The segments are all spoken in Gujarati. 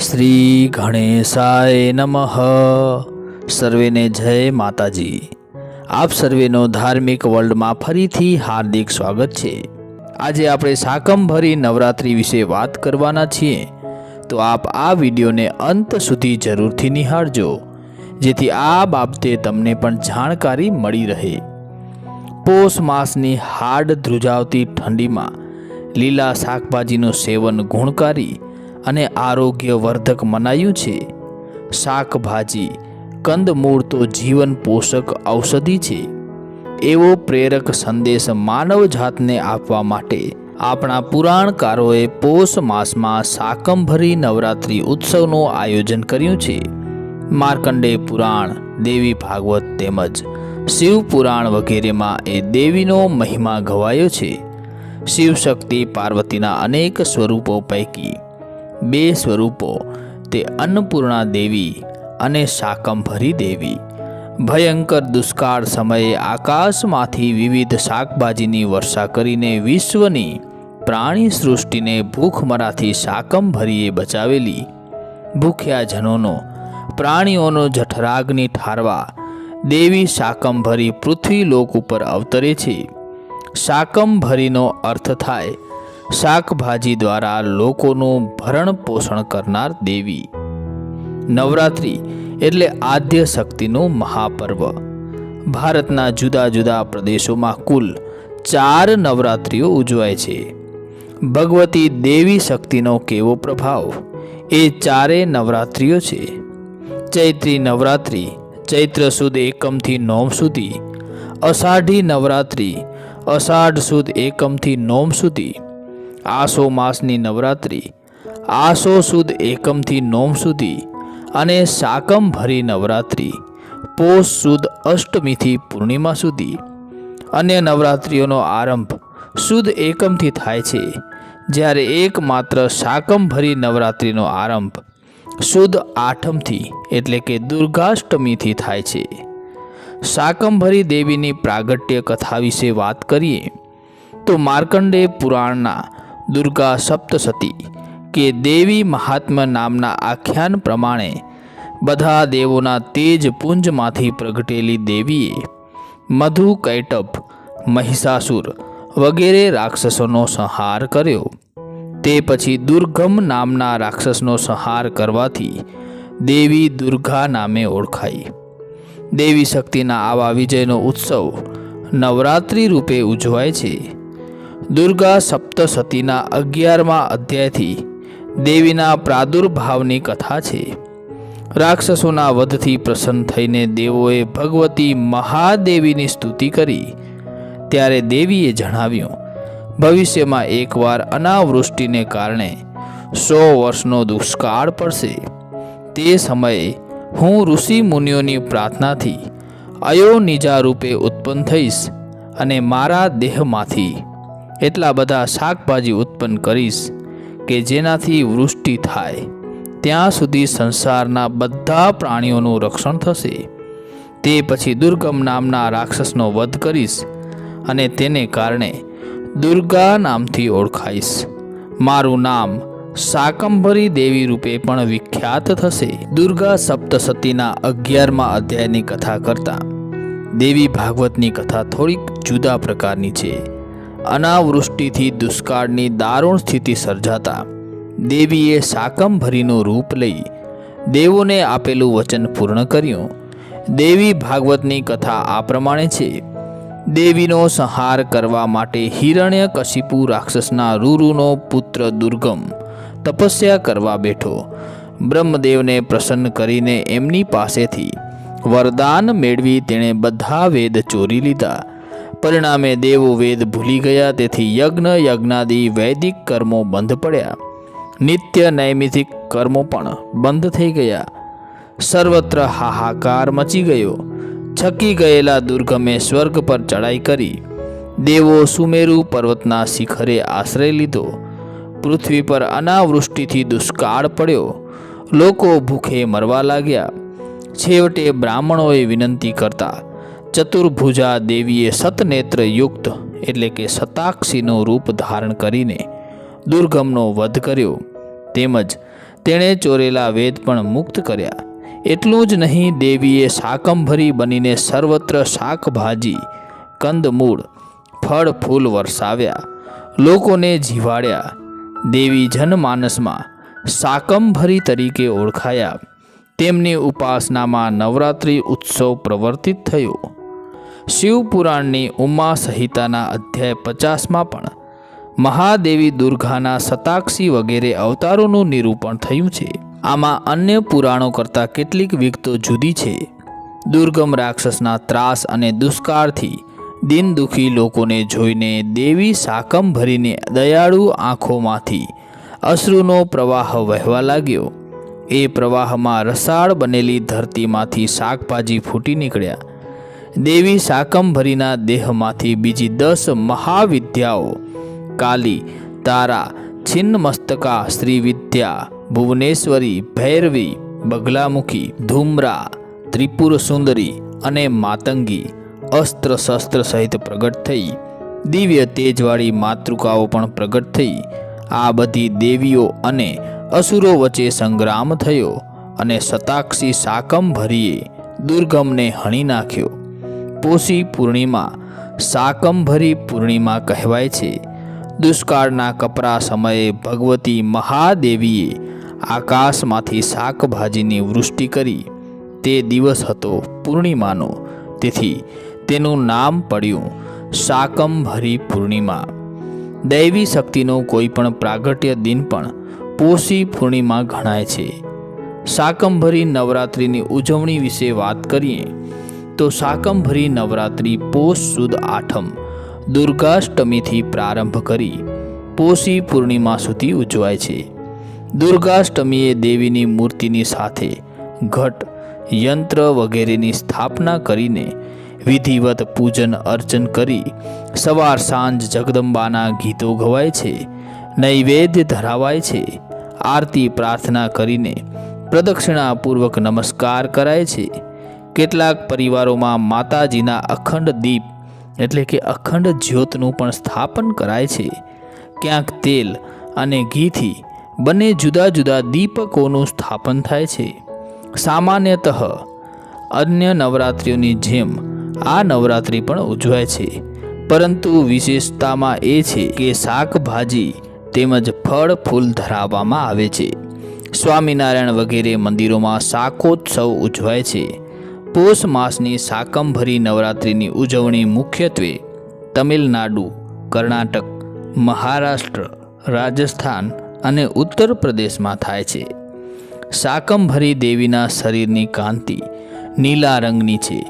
શ્રી ગણેશાય નમઃ. સર્વેને જય માતાજી. આપ સર્વેનો ધાર્મિક વર્લ્ડમાં ફરીથી હાર્દિક સ્વાગત છે. આજે આપણે સાકંભરી નવરાત્રિ વિશે વાત કરવાના છીએ. તો આપ આ વિડીયોને અંત સુધી જરૂરથી નિહાળજો, જેથી આ બાબતે તમને પણ જાણકારી મળી રહે. પોષ માસની હાડ ધ્રુજાવતી ઠંડીમાં લીલા શાકભાજીનું સેવન ગુણકારી અને આરોગ્યવર્ધક મનાયું છે. શાકભાજી, કંદમૂળ તો જીવન પોષક ઔષધિ છે. એવો પ્રેરક સંદેશ માનવ જાતને આપવા માટે આપણા પુરાણકારોએ પોષ માસમાં શાકંભરી નવરાત્રિ ઉત્સવનું આયોજન કર્યું છે. માર્કંડે પુરાણ, દેવી ભાગવત તેમજ શિવ પુરાણ વગેરેમાં એ દેવીનો મહિમા ગવાયો છે. શિવશક્તિ પાર્વતીના અનેક સ્વરૂપો પૈકી બે સ્વરૂપો, તે અન્નપૂર્ણા દેવી અને શાકંભરી દેવી. ભયંકર દુષ્કાળ સમયે આકાશમાંથી વિવિધ શાકભાજીની વર્ષા કરીને વિશ્વની પ્રાણી સૃષ્ટિને ભૂખમરાથી શાકંભરીએ બચાવેલી. ભૂખ્યા જનોનો પ્રાણીઓનો જઠરાગ્નિ ઠારવા, દેવી શાકંભરી પૃથ્વી લોક ઉપર અવતરે છે. શાકંભરીનો અર્થ થાય શાકભાજી દ્વારા લોકોનું ભરણ પોષણ કરનાર દેવી. નવરાત્રિ એટલે આદ્ય શક્તિનું મહાપર્વ. ભારતના જુદા જુદા પ્રદેશોમાં કુલ ચાર નવરાત્રિઓ ઉજવાય છે. ભગવતી દેવી શક્તિનો કેવો પ્રભાવ? એ ચારે નવરાત્રિઓ છે. ચૈત્રી નવરાત્રિ, ચૈત્ર સુદ એકમથી નોમ સુધી, અષાઢી નવરાત્રિ, અષાઢ સુદ એકમથી નોમ સુધી આસો માસની નવરાત્રિ, આસો સુદ એકમથી નોમ સુધી અને શાકંભરી નવરાત્રિ, પોષ સુદ અષ્ટમીથી પૂર્ણિમા સુધી. અન્ય નવરાત્રિઓનો આરંભ સુદ એકમથી થાય છે, જ્યારે એકમાત્ર શાકંભરી નવરાત્રિનો આરંભ સુદ આઠમથી એટલે કે દુર્ગાષ્ટમીથી થાય છે. શાકંભરી દેવીની પ્રાગટ્ય કથા વિશે વાત કરીએ, તો માર્કંડે પુરાણના દુર્ગા સપ્તસતી કે દેવી મહાત્મા નામના આખ્યાન પ્રમાણે બધા દેવોના તેજ પુંજમાંથી પ્રગટેલી દેવીએ મધુ, કૈટપ, મહિષાસુર વગેરે રાક્ષસોનો સંહાર કર્યો. તે પછી દુર્ગમ નામના રાક્ષસનો સંહાર કરવાથી દેવી દુર્ગા નામે ઓળખાઈ. દેવી શક્તિના આવા વિજયનો ઉત્સવ નવરાત્રિ રૂપે ઉજવાય છે. દુર્ગા સપ્તસતીના અગિયારમા અધ્યાયથી દેવીના પ્રાદુર્ભાવની કથા છે. રાક્ષસોના વધથી પ્રસન્ન થઈને દેવોએ ભગવતી મહાદેવીની સ્તુતિ કરી. ત્યારે દેવીએ જણાવ્યું, ભવિષ્યમાં એકવાર અનાવૃષ્ટિને કારણે સો વર્ષનો દુષ્કાળ પડશે. તે સમયે હું ઋષિ મુનિઓની પ્રાર્થનાથી અયોનિજા રૂપે ઉત્પન્ન થઈશ અને મારા દેહમાંથી એટલા બધા શાકભાજી ઉત્પન્ન કરીશ કે જેનાથી વૃષ્ટિ થાય. ત્યાં સુધી સંસારના બધા પ્રાણીઓનું રક્ષણ થશે. તે પછી દુર્ગમ નામના રાક્ષસનો વધ કરીશ અને તેને કારણે દુર્ગા નામથી ઓળખાઈશ. મારું નામ શાકંભરી દેવી રૂપે પણ વિખ્યાત થશે. દુર્ગા સપ્તસતીના અગિયારમા અધ્યાયની કથા કરતા દેવી ભાગવતની કથા થોડીક જુદા પ્રકારની છે. અનાવૃષ્ટિથી દુષ્કાળની દારૂણ સ્થિતિ સર્જાતા. દેવીએ શાકંભરીનું રૂપ લઈ દેવોને આપેલું વચન પૂર્ણ કર્યું. દેવી ભાગવતની કથા આ પ્રમાણે છે. દેવીનો સંહાર કરવા માટે હિરણ્ય કશિપુ રાક્ષસના રૂરુનો પુત્ર દુર્ગમ તપસ્યા કરવા બેઠો. બ્રહ્મદેવને પ્રસન્ન કરીને એમની પાસેથી વરદાન મેળવી તેણે બધા વેદ ચોરી લીધા. પરિણામે દેવો વેદ ભૂલી ગયા, તેથી યજ્ઞ, યજ્ઞાદિ, વૈદિક કર્મો બંધ પડ્યા. નિત્ય નૈમિતિક કર્મો પણ બંધ થઈ ગયા. સર્વત્ર હાહાકાર મચી ગયો. છકી ગયેલા દુર્ગમે સ્વર્ગ પર ચડાઈ કરી. દેવો સુમેરુ પર્વતના શિખરે આશ્રય લીધો. પૃથ્વી પર અનાવૃષ્ટિથી દુષ્કાળ પડ્યો. લોકો ભૂખે મરવા લાગ્યા. છેવટે બ્રાહ્મણોએ વિનંતી કરતા ચતુર્ભુજા દેવીએ સતનેત્ર યુક્ત એટલે કે સતાક્ષીનું રૂપ ધારણ કરીને દુર્ગમનો વધ કર્યો. તેમજ તેણે ચોરેલા વેદ પણ મુક્ત કર્યા. એટલું જ નહીં, દેવીએ શાકંભરી બનીને સર્વત્ર શાકભાજી કંદમૂળ ફળ, ફૂલ વરસાવ્યા. લોકોને જીવાડ્યા. દેવી જનમાનસમાં શાકંભરી તરીકે ઓળખાયા. તેમની ઉપાસનામાં નવરાત્રિ ઉત્સવ પ્રવર્તિત થયો. શિવપુરાણની ઉમા સંહિતાના અધ્યાય પચાસમાં પણ મહાદેવી દુર્ગાના સતાક્ષી વગેરે અવતારોનું નિરૂપણ થયું છે. આમાં અન્ય પુરાણો કરતાં કેટલીક વિગતો જુદી છે. દુર્ગમ રાક્ષસના ત્રાસ અને દુષ્કાળથી દિન દુઃખી લોકોને જોઈને દેવી સાકમ ભરીને દયાળુ આંખોમાંથી અશ્રુનો પ્રવાહ વહેવા લાગ્યો. એ પ્રવાહમાં રસાળ બનેલી ધરતીમાંથી શાકભાજી ફૂટી નીકળ્યા. દેવી શાકંભરીના દેહમાંથી બીજી દસ મહાવિદ્યાઓ, કાલી, તારા, છિન્નમસ્તકા, શ્રીવિદ્યા, ભુવનેશ્વરી, ભૈરવી, બગલામુખી, ધૂમરા ત્રિપુર સુંદરી અને માતંગી અસ્ત્ર શસ્ત્ર સહિત પ્રગટ થઈ. દિવ્ય તેજવાળી માતૃકાઓ પણ પ્રગટ થઈ. આ બધી દેવીઓ અને અસુરો વચ્ચે સંગ્રામ થયો અને સતાક્ષી શાકંભરીએ દુર્ગમને હણી નાખ્યો. પોષી પૂર્ણિમા શાકંભરી પૂર્ણિમા કહેવાય છે. દુષ્કાળના કપરા સમયે ભગવતી મહાદેવીએ આકાશમાંથી શાકભાજીની વૃષ્ટિ કરી. તે દિવસ હતો પૂર્ણિમાનો, તેથી તેનું નામ પડ્યું શાકંભરી પૂર્ણિમા. દૈવી શક્તિનો કોઈ પણ પ્રાગટ્ય દિન પણ પોષી પૂર્ણિમા ગણાય છે. શાકંભરી નવરાત્રિની ઉજવણી વિશે વાત કરીએ તો શાકંભરી નવરાત્રિ પોષ સુદ આઠમ દુર્ગાષ્ટમીથી પ્રારંભ કરી પોષી પૂર્ણિમા સુધી ઉજવાય છે. દુર્ગાષ્ટમીએ દેવીની મૂર્તિની સાથે ઘટ, યંત્ર વગેરેની સ્થાપના કરીને વિધિવત પૂજન અર્ચન કરી સવાર સાંજ જગદંબાના ગીતો ગવાય છે, નૈવેદ્ય ધરાવાય છે, આરતી પ્રાર્થના કરીને પ્રદક્ષિણાપૂર્વક નમસ્કાર કરાય છે. કેટલાક પરિવારોમાં માતાજીના અખંડ દીપ એટલે કે અખંડ જ્યોતનું પણ સ્થાપન કરાય છે. ક્યાંક તેલ અને ઘીથી બંને જુદા જુદા દીપકોનું સ્થાપન થાય છે. સામાન્યતઃ અન્ય નવરાત્રિઓની જેમ આ નવરાત્રિ પણ ઉજવાય છે. પરંતુ વિશેષતામાં એ છે કે શાકભાજી તેમજ ફળ ફૂલ ધરાવવામાં આવે છે. સ્વામિનારાયણ વગેરે મંદિરોમાં શાકોત્સવ ઉજવાય છે. પોષ માસની શાકંભરી નવરાત્રિની ઉજવણી મુખ્યત્વે તમિલનાડુ, કર્ણાટક, મહારાષ્ટ્ર, રાજસ્થાન અને ઉત્તર પ્રદેશમાં થાય છે. શાકંભરી દેવીના શરીરની કાંતિ નીલા રંગની છે.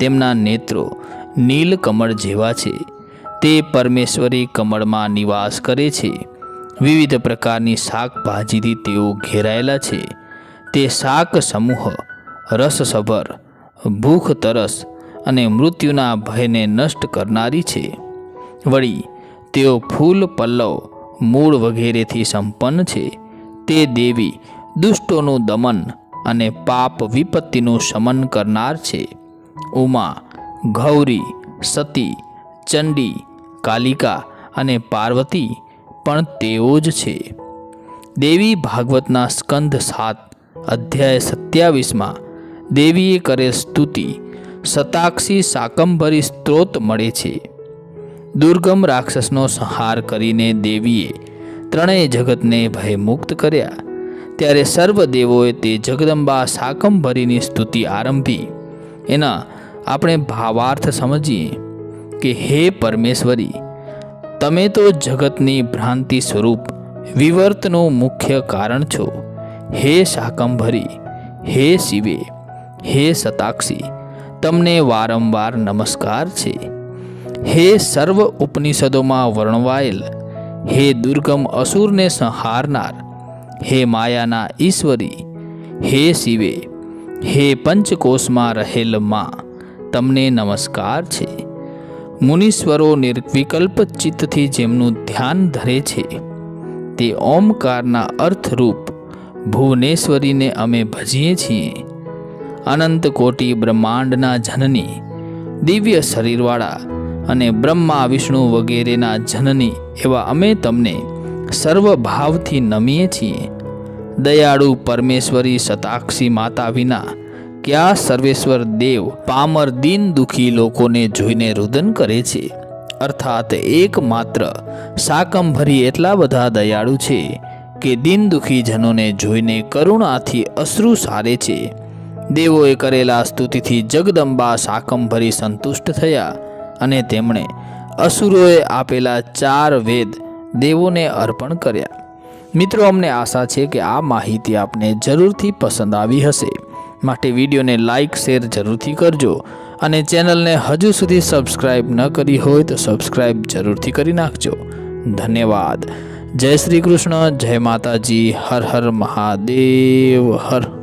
તેમના નેત્રો નીલકમળ જેવા છે. તે પરમેશ્વરી કમળમાં નિવાસ કરે છે. વિવિધ પ્રકારની શાકભાજીથી તેઓ ઘેરાયેલા છે. તે શાક સમૂહ, રસસભર ભૂખ, તરસ અને મૃત્યુના ભયને નષ્ટ કરનારી છે. વળી, તેઓ ફૂલ, પલ્લવ, મૂળ વગેરેથી સંપન્ન છે. તે દેવી દુષ્ટોનું દમન અને પાપ વિપત્તિનું શમન કરનાર છે. ઉમા, ગૌરી, સતી, ચંડી, કાલિકા અને પાર્વતી પણ તેઓ જ છે. દેવી ભાગવતના સ્કંધ સાત, અધ્યાય સત્યાવીસમાં દેવીએ કરે સ્તુતિ. સતાક્ષી શાકંભરી સ્ત્રોત મળે છે. દુર્ગમ રાક્ષસનો સંહાર કરીને દેવીએ ત્રણેય જગતને ભયમુક્ત કર્યા. ત્યારે સર્વ દેવોએ તે જગદંબા શાકંભરીની સ્તુતિ આરંભી. એના આપણે ભાવાર્થ સમજીએ કે હે પરમેશ્વરી, તમે તો જગતની ભ્રાંતિ સ્વરૂપ વિવર્તનું મુખ્ય કારણ છો. હે શાકંભરી હે શિવે હે સતાક્ષી, તમને વારંવાર નમસ્કાર છે. હે સર્વ ઉપનિષદોમાં વર્ણવાયેલ, હે દુર્ગમ અસુરને સંહારનાર, હે માયાના ઈશ્વરી, હે શિવે, હે પંચકોષમાં રહેલમાં, તમને નમસ્કાર છે. મુનીશ્વરો નિર્વિકલ્પ ચિત્તથી જેમનું ધ્યાન ધરે છે, તે ઓમકારના અર્થરૂપ ભુવનેશ્વરીને અમે ભજીએ છીએ. અનંત કોટી બ્રહ્માંડના જનની, દિવ્ય શરીરવાળા અને બ્રહ્મા, વિષ્ણુ વગેરેના જનની એવા અમે તમને સર્વ ભાવથી નમીએ છીએ. દયાળુ પરમેશ્વરી સતાક્ષી માતા વિના ક્યાં સર્વેશ્વર દેવ પામર દિન દુખી લોકોને જોઈને રુદન કરે છે? અર્થાત એકમાત્ર શાકંભરી એટલા બધા દયાળુ છે કે દિન દુખી જનોને જોઈને કરુણાથી અશ્રુ સારે છે. દેવોએ કરેલા સ્તુતિથી જગદંબા શાકંભરી સંતુષ્ટ થયા અને તેમણે અસુરોએ આપેલા ચાર વેદ દેવોને અર્પણ કર્યા. મિત્રો, અમને આશા છે કે આ માહિતી આપને જરૂરથી પસંદ આવી હશે. માટે વિડીયોને લાઇક, શેર જરૂરથી કરજો અને ચેનલને હજુ સુધી સબસ્ક્રાઇબ ન કરી હોય તો સબસ્ક્રાઇબ જરૂરથી કરી નાખજો. ધન્યવાદ. જય શ્રી કૃષ્ણ, જય માતાજી, હર હર મહાદેવ, હર